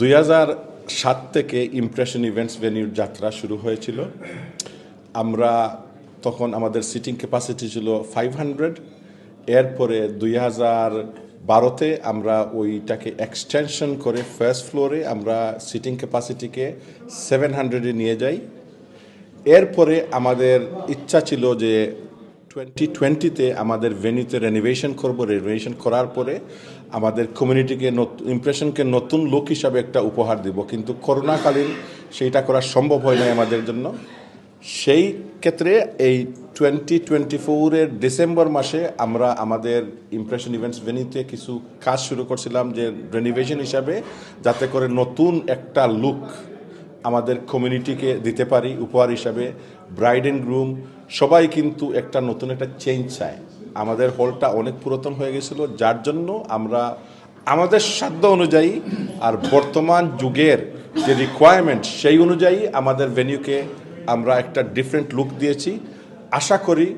দুই সাত থেকে ইমপ্রেশন ইভেন্টস ভেনিউর যাত্রা শুরু হয়েছিল। আমরা তখন আমাদের সিটিং ক্যাপাসিটি ছিল ফাইভ হান্ড্রেড এরপরে দুই হাজার বারোতে আমরা ওইটাকে এক্সটেনশন করে ফার্স্ট ফ্লোরে আমরা সিটিং ক্যাপাসিটিকে সেভেন হান্ড্রেডে নিয়ে যাই। এরপরে আমাদের ইচ্ছা ছিল যে টোয়েন্টি টোয়েন্টিতে আমাদের ভেনিউতে রেনোভেশন করব। রেনোভেশন করার পরে আমাদের কমিউনিটিকে ইমপ্রেশনকে নতুন লোক হিসাবে একটা উপহার দিব। কিন্তু করোনাকালীন সেইটা করা সম্ভব হয় নাই আমাদের জন্য। সেই ক্ষেত্রে এই টোয়েন্টি টোয়েন্টি ফোরের ডিসেম্বর মাসে আমরা আমাদের ইমপ্রেশন ইভেন্টস ভেনিউতে কিছু কাজ শুরু করছিলাম যে রেনোভেশন হিসাবে যাতে করে নতুন একটা লুক আমাদের কমিউনিটিকে দিতে পারি, উপহার হিসাবে। ব্রাইড অ্যান্ড গ্রুম সবাই কিন্তু একটা নতুন একটা চেঞ্জ চায়। আমাদের হলটা অনেক পুরাতন হয়ে গেছিল, যার জন্য আমরা আমাদের সাধ্য অনুযায়ী আর বর্তমান যুগের যে রিকোয়ারমেন্ট সেই অনুযায়ী আমাদের ভেনিউকে আমরা একটা ডিফারেন্ট লুক দিয়েছি। আশা করি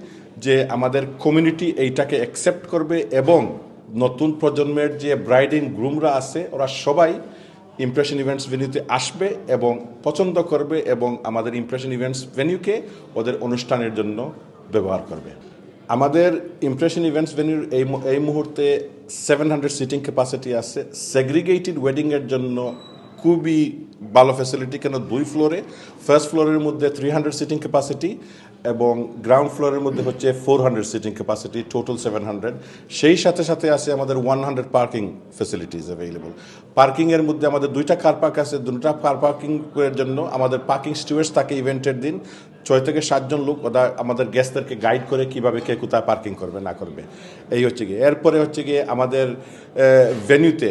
যে আমাদের কমিউনিটি এইটাকে অ্যাকসেপ্ট করবে এবং নতুন প্রজন্মের যে ব্রাইড অ্যান্ড গ্রুমরা আছে, ওরা সবাই ইমপ্রেশন ইভেন্টস ভেনিউতে আসবে এবং পছন্দ করবে এবং আমাদের ইমপ্রেশন ইভেন্টস ভেনিউকে ওদের অনুষ্ঠানের জন্য ব্যবহার করবে। আমাদের ইমপ্রেশন ইভেন্টস ভেনিউর এই এই মুহূর্তে সেভেন হান্ড্রেড সিটিং ক্যাপাসিটি আছে। সেগ্রিগেটেড ওয়েডিংয়ের জন্য খুবই ভালো ফ্যাসিলিটি কেন দুই ফ্লোরে ফার্স্ট ফ্লোরের মধ্যে থ্রি হান্ড্রেড সিটিং ক্যাপাসিটি এবং গ্রাউন্ড ফ্লোরের মধ্যে হচ্ছে four hundred seating capacity total seven hundred সেই সাথে সাথে আছে আমাদের one hundred parking facilities available পার্কিংয়ের মধ্যে আমাদের দুইটা কার পার্ক আছে, দুটা কার পার্কিং এর জন্য আমাদের পার্কিং স্টুয়ার্স থাকে ইভেন্টের দিন। ছয় থেকে সাতজন লোক ওরা আমাদের গেস্টদেরকে গাইড করে কীভাবে কে কোথায় পার্কিং করবে, না করবে। এই হচ্ছে গিয়ে। এরপরে হচ্ছে গিয়ে আমাদের ভেনিউতে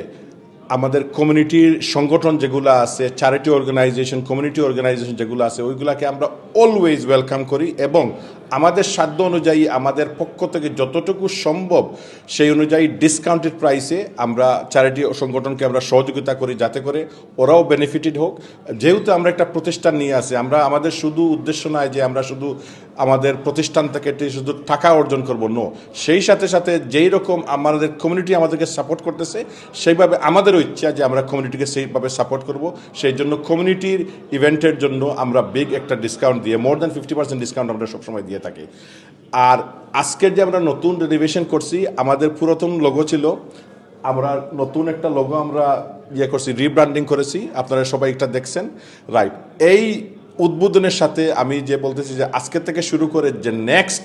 আমাদের কমিউনিটির সংগঠন যেগুলো আছে চ্যারিটি অর্গানাইজেশন কমিউনিটি অর্গানাইজেশন যেগুলো আছে, ওইগুলোকে আমরা অলওয়েজ ওয়েলকাম করি এবং আমাদের সাধ্য অনুযায়ী আমাদের পক্ষ থেকে যতটুকু সম্ভব, সেই অনুযায়ী ডিসকাউন্টেড প্রাইসে আমরা চ্যারিটি সংগঠনকে আমরা সহযোগিতা করি যাতে করে ওরাও বেনিফিটেড হোক। যেহেতু আমরা একটা প্রতিষ্ঠান নিয়ে আসি আমরা আমাদের শুধু উদ্দেশ্য নয় যে আমরা শুধু আমাদের প্রতিষ্ঠান থেকে শুধু টাকা অর্জন করব নো সেই সাথে সাথে যেই রকম আমাদের কমিউনিটি আমাদেরকে সাপোর্ট করতেছে, সেইভাবে আমাদেরও ইচ্ছা যে আমরা কমিউনিটিকে সেইভাবে সাপোর্ট করব। সেই জন্য কমিউনিটির ইভেন্টের জন্য আমরা বিগ একটা ডিসকাউন্ট দিয়ে more than fifty percent discount আমরা সবসময় দিয়ে থাকি। আর আজকের যে আমরা নতুন রেনোভেশন করছি, আমাদের পুরাতন লোগো ছিল। আমরা নতুন একটা লোগো আমরা ইয়ে করছি রিব্র্যান্ডিং করেছি। আপনারা সবাই এটা দেখছেন। রাইট এই উদ্বোধনের সাথে আমি যে বলতেছি যে আজকে থেকে শুরু করে যে নেক্সট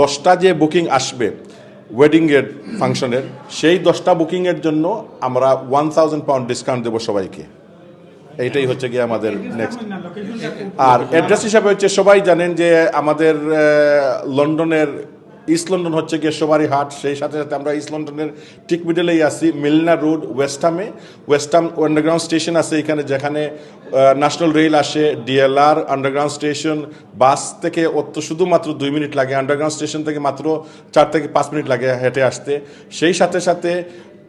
দশটা যে বুকিং আসবে ওয়েডিংয়ের ফাংশনের সেই দশটা বুকিংয়ের জন্য আমরা ওয়ান থাউজেন্ড পাউন্ড ডিসকাউন্ট দেবো সবাইকে। এইটাই হচ্ছে গিয়ে আমাদের নেক্সট আর অ্যাড্রেস হিসাবে হচ্ছে সবাই জানেন যে আমাদের লন্ডনের ইস্ট লন্ডন হচ্ছে গিয়ে সবারই হাট। সেই সাথে সাথে আমরা ইস্ট লন্ডনের ঠিক মিডলেই আছি মিলনা রোড ওয়েস্টহামে ওয়েস্টহাম আন্ডারগ্রাউন্ড স্টেশন আছে এখানে যেখানে ন্যাশনাল রেল আসে ডিএলআর আন্ডারগ্রাউন্ড স্টেশন বাস থেকে অত শুধুমাত্র দুই মিনিট লাগে। আন্ডারগ্রাউন্ড স্টেশন থেকে মাত্র চার থেকে পাঁচ মিনিট লাগে হেঁটে আসতে। সেই সাথে সাথে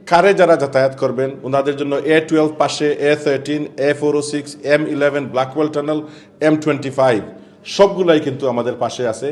কারে যারা যাতায়াত করবেন, ওনাদের জন্য এ টুয়েলভ পাশে A thirteen A four O six M eleven Blackwall tunnel M twenty five সবগুলাই কিন্তু আমাদের পাশে আছে।